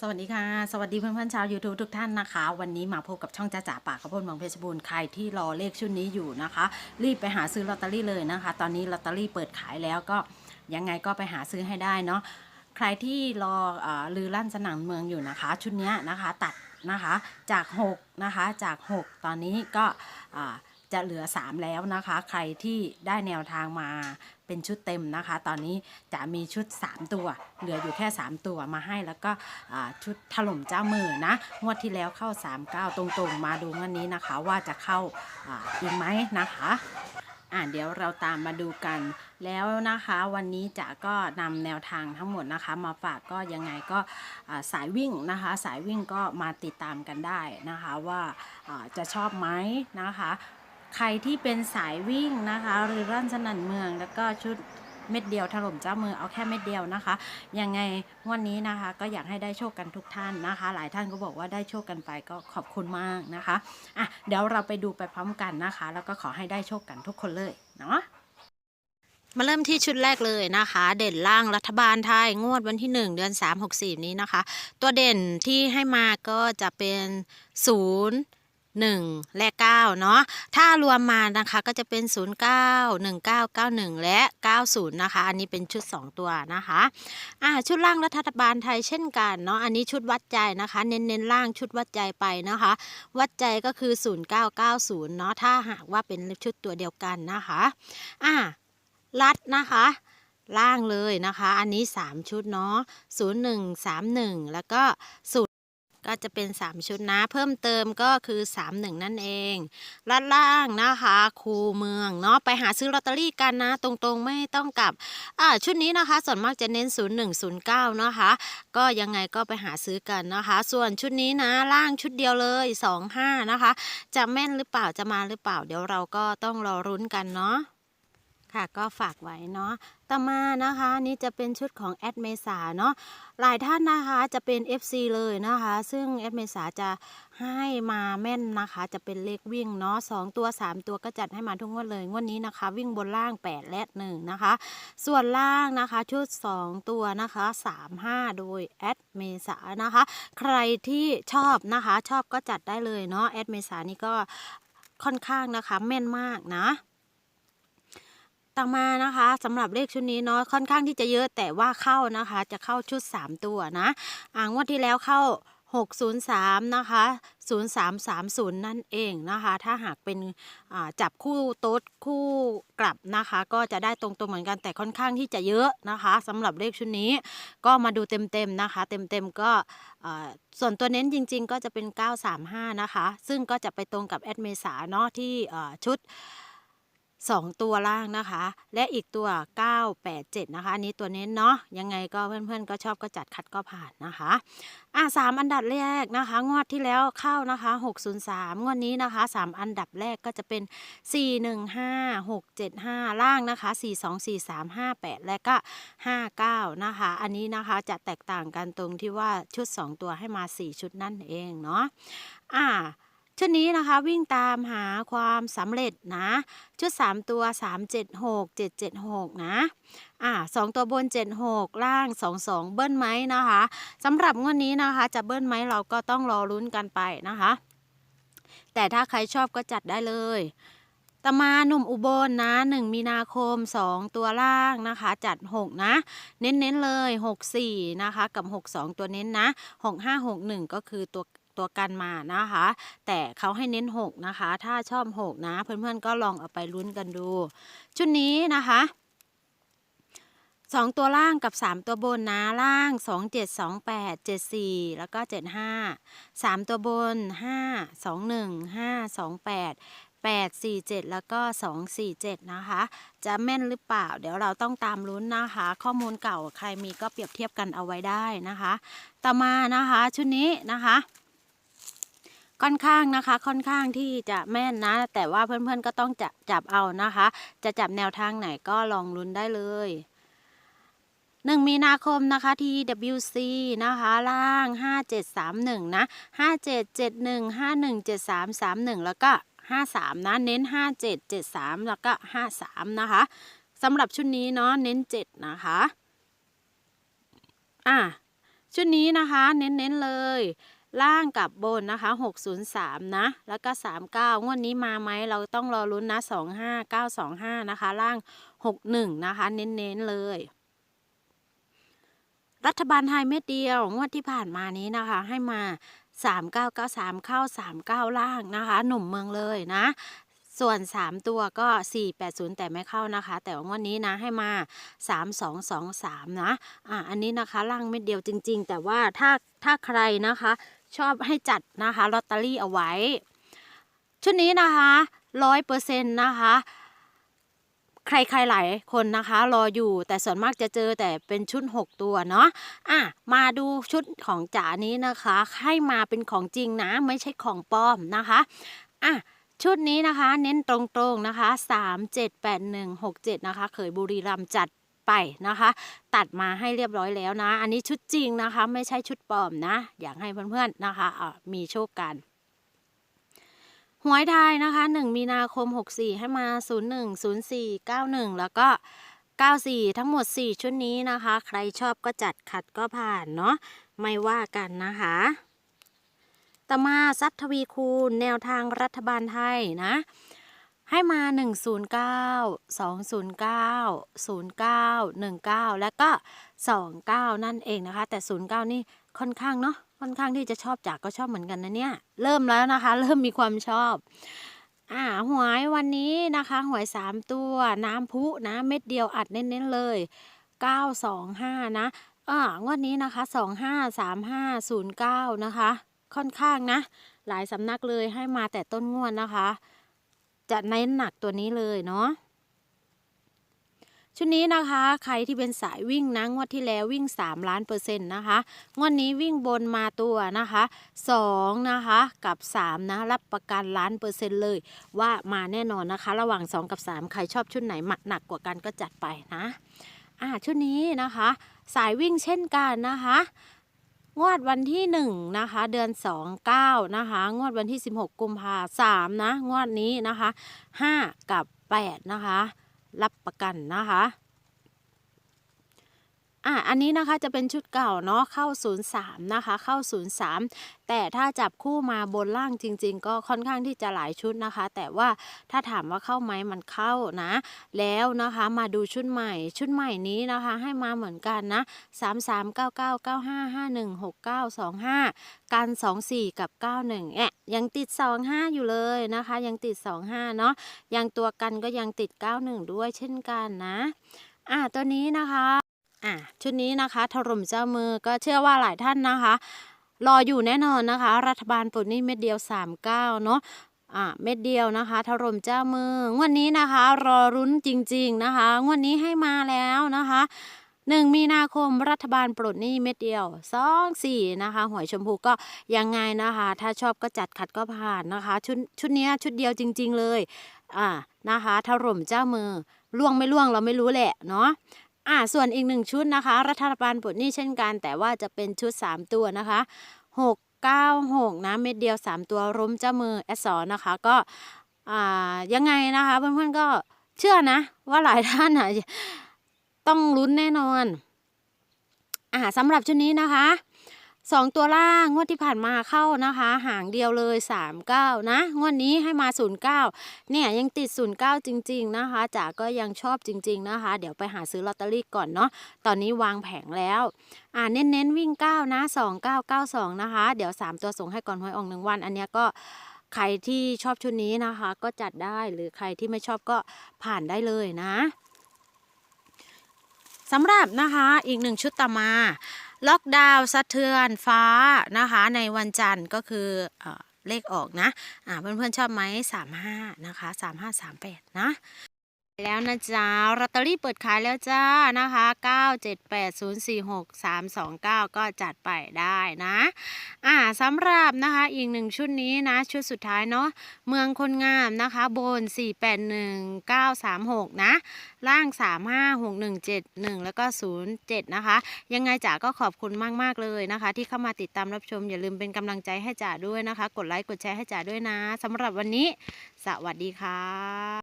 สวัสดีค่ะ สวัสดีเพื่อนๆชาว YouTube ทุกท่านนะคะ วันนี้มาพบกับช่องจ้าจ๋าปากข้าวโพดเมืองเพชรบูรณ์ใครที่รอเลขชุดนี้อยู่นะคะ รีบไปหาซื้อลอตเตอรี่เลยนะคะ ตอนนี้ลอตเตอรี่เปิดขายแล้วก็ยังไงก็ไปหาซื้อให้ได้เนาะใครที่รออลือลั่นสนั่นเมืองอยู่นะคะ ชุดนี้นะคะตัดนะคะจาก 6 นะคะจาก 6 ตอนนี้ก็อ่า จะเหลือ 3 แล้วนะคะ ใครที่ได้แนวทางมาเป็นชุดเต็มนะคะ ตอนนี้จะมีชุด 3 ตัว เหลืออยู่แค่ 3 ตัวมาให้แล้วก็ชุดถล่มเจ้ามือนะงวดที่แล้วเข้า 39 ตรงๆ มาดูงวันนี้นะคะว่าจะเข้าออีกไหมนะคะอ่าเดี๋ยวเราตามมาดูกันแล้วนะคะวันนี้จะก็นำแนวทางทั้งหมดนะคะ มาฝากก็ยังไงก็สายวิ่งนะคะ สายวิ่งก็มาติดตามกันได้นะคะว่าจะชอบไหมนะคะ ใครที่เป็นสายวิ่งนะคะ หรือร่านสนั่นเมืองแล้วก็ชุดเม็ดเดียวถล่มเจ้ามือเอาแค่เม็ดเดียวนะคะยังไงงวันนี้นะคะ ก็อยากให้ได้โชคกันทุกท่านนะคะ หลายท่านก็บอกว่าได้โชคกันไปก็ขอบคุณมากนะคะอะเดี๋ยวเราไปดูไปพร้อมกันนะคะ แล้วก็ขอให้ได้โชคกันทุกคนเลยเนาะมาเริ่มที่ชุดแรกเลยนะคะ เด่นล่างรัฐบาลไทยงวดวันที่ 1 เดือน 3 6 4 นี้นะคะ ตัวเด่นที่ให้มาก็จะเป็น 0 1 และ 9 เนาะถ้ารวมมานะคะก็จะเป็น 0 9 1 9 9 1 และ 90 นะคะ อันนี้เป็นชุด 2 ตัวนะคะอ่าชุดล่างรัฐบาลไทยเช่นกันเนาะอันนี้ชุดวัดใจนะคะ เน้นเน้นล่างชุดวัดใจไปนะคะ วัดใจก็คือ 0990 เนาะถ้าหากว่าเป็นชุดตัวเดียวกันนะคะอ่ารัดนะคะล่างเลยนะคะ อันนี้ 3 ชุดเนาะ 0 1 3 1 แล้วก็0 ก็จะเป็น 3 ชุดนะเพิ่มเติมก็คือ 3 1 นั่นเองรัดล่างนะคะคูเมืองเนาะไปหาซื้อลอตเตอรี่กันนะ ตรงๆไม่ต้องกลับอ่าชุดนี้นะคะส่วนมากจะเน้น 0 1 0 9นะคะก็ยังไงก็ไปหาซื้อกันนะคะ ส่วนชุดนี้นะล่างชุดเดียวเลย 2 5 นะคะ จะแม่นหรือเปล่าจะมาหรือเปล่าเดี๋ยวเราก็ต้องรอรุ้นกันเนาะ ค่ะก็ฝากไว้เนาะต่อมานะคะนี่จะเป็นชุดของแอดเมษาเนาะหลายท่านนะคะจะเป็น FC เลยนะคะ ซึ่งแอดเมษาจะให้มาแม่นนะคะ จะเป็นเลขวิ่งเนาะสองตัว 3 ตัวก็จัดให้มาทุกงวดเลยงวดนี้นะคะ วิ่งบนล่าง 8 และ 1 นะคะ ส่วนล่างนะคะชุด 2 ตัวนะคะ 3 5 โดยแอดเมษานะคะ ใครที่ชอบนะคะ ชอบก็จัดได้เลยเนาะแอดเมษานี่ก็ค่อนข้างนะคะแม่นมากนะ ต่อมานะคะสำหรับเลขชุดนี้เนาะค่อนข้างที่จะเยอะแต่ว่าเข้านะคะ จะเข้าชุด 3 ตัวนะอ่างวดที่แล้วเข้า 603 นะคะ 0330 นั่นเองนะคะ ถ้าหากเป็นจับคู่โต๊ดคู่กลับนะคะ ก็จะได้ตรงๆเหมือนกันแต่ค่อนข้างที่จะเยอะนะคะสำหรับเลขชุดนี้ก็มาดูเต็มๆนะคะ เต็มๆก็ส่วนตัวเน้นจริง ๆ ก็จะเป็น 935 นะคะ ซึ่งก็จะไปตรงกับแอดเมษาเนาะที่ชุด 2 ตัวล่างนะคะ และอีกตัว 987 นะคะ อันนี้ตัวเน้นเนาะยังไงก็เพื่อนๆ ก็ชอบก็จัดคัดก็ผ่านนะคะอะสามอันดับแรกนะคะ งวดที่แล้วเข้านะคะ 603 งวดนี้นะคะ 3 อันดับแรกก็จะเป็น 415 675 ล่างนะคะ 4243 58 และก็ 59 นะคะ อันนี้นะคะจะแตกต่างกันตรงที่ว่าชุด 2 ตัวให้มา 4 ชุดนั่นเองเนาะอ่า ชุดนี้นะคะวิ่งตามหาความสำเร็จนะ ชุด 3 ตัว 3 7 6 7 7 6 นะอ่าสองตัวบน 7 6 ล่าง 2 2 เบิ้ลไหมนะคะสำหรับงวดนี้นะคะจะเบิ้ลไหมเราก็ต้องรอลุ้นกันไปนะคะ แต่ถ้าใครชอบก็จัดได้เลยตมาหนุ่มอุบลนะ 1 มีนาคม 2 ตัวล่างนะคะ จัด 6 นะ เน้นๆเลย 6 4 นะคะ กับ 6 2 ตัวเน้นนะ 6 5 6 1 ก็คือตัว ตัวกันมานะคะ แต่เขาให้เน้น 6 นะคะ ถ้าชอบ 6 นะ เพื่อนๆก็ลองเอาไปลุ้นกันดู ชุดนี้นะคะสองตัวล่างกับ 3 ตัวบนนะล่าง 2 7 2 8 7 4 แล้วก็ 7 5 3 ตัวบน 5 2 1 5 2 8 8 4 7 แล้วก็ 2 4 7 นะคะ จะแม่นหรือเปล่า เดี๋ยวเราต้องตามลุ้นนะคะ ข้อมูลเก่าใครมีก็เปรียบเทียบกันเอาไว้ได้นะคะ ต่อมานะคะชุดนี้นะคะ ค่อนข้างนะคะ ค่อนข้างที่จะแม่นนะ แต่ว่าเพื่อนๆก็ต้องจับจับเอานะคะ จะจับแนวทางไหนก็ลองลุ้นได้เลยหนึ่งมีนาคมนะคะ TWC นะคะ ล่าง 5731 นะ 5771 517331 แล้วก็ 53 นะ เน้น 5773 แล้วก็ 53 นะคะสำหรับชุดนี้เนาะเน้น 7 นะคะ อะ ชุดนี้นะคะ เน้นๆเลย ล่างกับบนนะคะ 603 นะ แล้วก็ 39 งวดนี้มาไหม เราต้องรอลุ้นนะ 25925 นะคะ ล่าง 61 นะคะ เน้น ๆ เลย รัฐบาลไทยเม็ดเดียว งวดที่ผ่านมานี้นะคะ ให้มา 3993 เข้า 39 ล่างนะคะ หนุ่มเมืองเลยนะส่วน 3 ตัวก็ 480 แต่ไม่เข้านะคะ แต่ว่างวันนี้นะให้มา 3223 นะ อะ อันนี้นะคะล่างเม็ดเดียวจริง ๆ แต่ว่าถ้าถ้าใครนะคะ ชอบให้จัดนะคะลอตเตอรี่เอาไว้ ชุดนี้นะคะร้อยเปอร์เซ็นต์นะคะ ใครใครหลายคนนะคะ รออยู่แต่ส่วนมากจะเจอแต่เป็นชุด 6 ตัวเนาะอะมาดูชุดของจ๋านี้นะคะ ให้มาเป็นของจริงนะ ไม่ใช่ของปลอมนะคะอะชุดนี้นะคะ เน้นตรงๆนะคะ 3 7 8 1 6 7 นะคะเคยบุรีรัมจัด ไปนะคะ ตัดมาให้เรียบร้อยแล้วนะ อันนี้ชุดจริงนะคะ ไม่ใช่ชุดปลอมนะ อยากให้เพื่อนๆนะคะะมีโชคกันหวยไทยนะคะ 1 มีนาคม 64 ให้มา 01 04 91 แล้วก็ 94 ทั้งหมด 4 ชุดนี้นะคะ ใครชอบก็จัดขัดก็ผ่านเนาะไม่ว่ากันนะคะต่อมาซัดทวีคูณแนวทางรัฐบาลไทยนะ ให้มา 109 209 09 19 แล้วก็ 29 นั่นเองนะคะ แต่ 09 นี่ค่อนข้างเนาะค่อนข้างที่จะชอบจากก็ชอบเหมือนกันนะเนี่ย เริ่มแล้วนะคะ เริ่มมีความชอบอ่าหวยวันนี้นะคะหวย 3 ตัวน้ำพุนะเม็ดเดียวอัดเน้นๆเลย 925 นะอ่างวดนี้นะคะ 253509 นะคะ ค่อนข้างนะ หลายสำนักเลยให้มาแต่ต้นงวดนะคะ จะเน้นหนักตัวนี้เลยเนาะชุดนี้นะคะ ใครที่เป็นสายวิ่งนะงวดที่แล้ววิ่ง 3 ล้านเปอร์เซ็นต์นะคะงวดนี้วิ่งบนมาตัวนะคะ2นะคะกับ 3 นะรับประกันล้านเปอร์เซ็นต์เลย ว่ามาแน่นอนนะคะ ระหว่าง 2 กับ 3 ใครชอบชุดไหนหนักกว่ากันก็จัดไปนะอ่าชุดนี้นะคะ สายวิ่งเช่นกันนะคะ งวดวันที่1นะคะ เดือน2 9นะคะ งวดวันที่16กุมภาสามนะ งวดนี้นะคะ5กับ8นะคะ รับประกันนะคะ อะอันนี้นะคะจะเป็นชุดเก่าเนาะเข้า 03 นะคะ เข้า 03 แต่ถ้าจับคู่มาบนล่างจริง ๆ ก็ค่อนข้างที่จะหลายชุดนะคะ แต่ว่าถ้าถามว่าเข้าไหมมันเข้านะ แล้วนะคะมาดูชุดใหม่ชุดใหม่นี้นะคะ ให้มาเหมือนกันนะ 3 3 9 9 9 5 5 1 6 9 2 5 กัน 2 4 กับ 91แอะยังติด 25 อยู่เลยนะคะ ยังติด 25 เนาะยังตัวกันก็ยังติด 91 ด้วยเช่นกันนะอะตัวนี้นะคะ อะชุดนี้นะคะถล่มเจ้ามือก็เชื่อว่าหลายท่านนะคะ รออยู่แน่นอนนะคะ รัฐบาลปลดหนี้เม็ดเดียว 39 เนาะอะเม็ดเดียวนะคะถล่มเจ้ามืองวดนนี้นะคะ รอรุ้นจริง ๆนะคะงวดนนี้ให้มาแล้วนะคะ1มีนาคมรัฐบาลปลดหนี้เม็ดเดียว2 4นะคะ หวยชมพูก็ยังไงนะคะ ถ้าชอบก็จัดขัดก็ผ่านนะคะ ชุดชุดนี้ชุดเดียวจริง ๆ เลย อ่านะคะถล่มเจ้ามือล่วงไม่ล่วงเราไม่รู้แหละเนาะ อ่าส่วนอีกหนึ่งชุดนะคะ รัฐบาลปลดหนี้เช่นกัน แต่ว่าจะเป็นชุด 3 ตัวนะคะ6 9 6นะเม็ดเดียว 3 ตัวร่มเจ้ามือแอสซอนะคะ ก็อ่ายังไงนะคะเพื่อนๆก็เชื่อนะ ว่าหลายท่านอะต้องลุ้นแน่นอนอ่าสำหรับชุดนี้นะคะ สองตัวล่าง งวดที่ผ่านมาเข้านะคะ หางเดียวเลย 39 นะ งวดนี้ให้มา 09 เนี่ยยังติด 09 จริง ๆ นะคะจ๋าก็ยังชอบจริง ๆ นะคะ เดี๋ยวไปหาซื้อลอตเตอรี่ก่อนเนาะตอนนี้วางแผงแล้วอ่าเน้นๆวิ่ง 9 นะ 2992 นะคะ เดี๋ยว 3 ตัวส่งให้ก่อนหวยออกหนึ่งวัน อันเนี้ยก็ใครที่ชอบชุดนี้นะคะ ก็จัดได้หรือใครที่ไม่ชอบก็ผ่านได้เลยนะสำหรับนะคะอีกหนึ่งชุดต่อมา ล็อกดาวน์สะเทือนฟ้านะคะในวันจันทร์ก็คือเอเลขออกนะเพื่อนๆชอบไหม35นะคะ3538 นะ แล้วนะจ๊ะลอตเตอรี่เปิดขายแล้วจ้านะคะ 978046329 ก็จัดไปได้นะ อ่าสำหรับนะคะอีกหนึ่งชุดนี้นะ ชุดสุดท้ายเนาะเมืองคนงามนะคะ บน 481936 นะ ล่าง 356171 แล้วก็ 07 นะคะ ยังไงจ๋าก็ขอบคุณมาก ๆ เลยนะคะ ที่เข้ามาติดตามรับชม อย่าลืมเป็นกำลังใจให้จ๋าด้วยนะคะ กดไลค์กดแชร์ให้จ๋าด้วยนะสำหรับวันนี้ สวัสดีค่ะ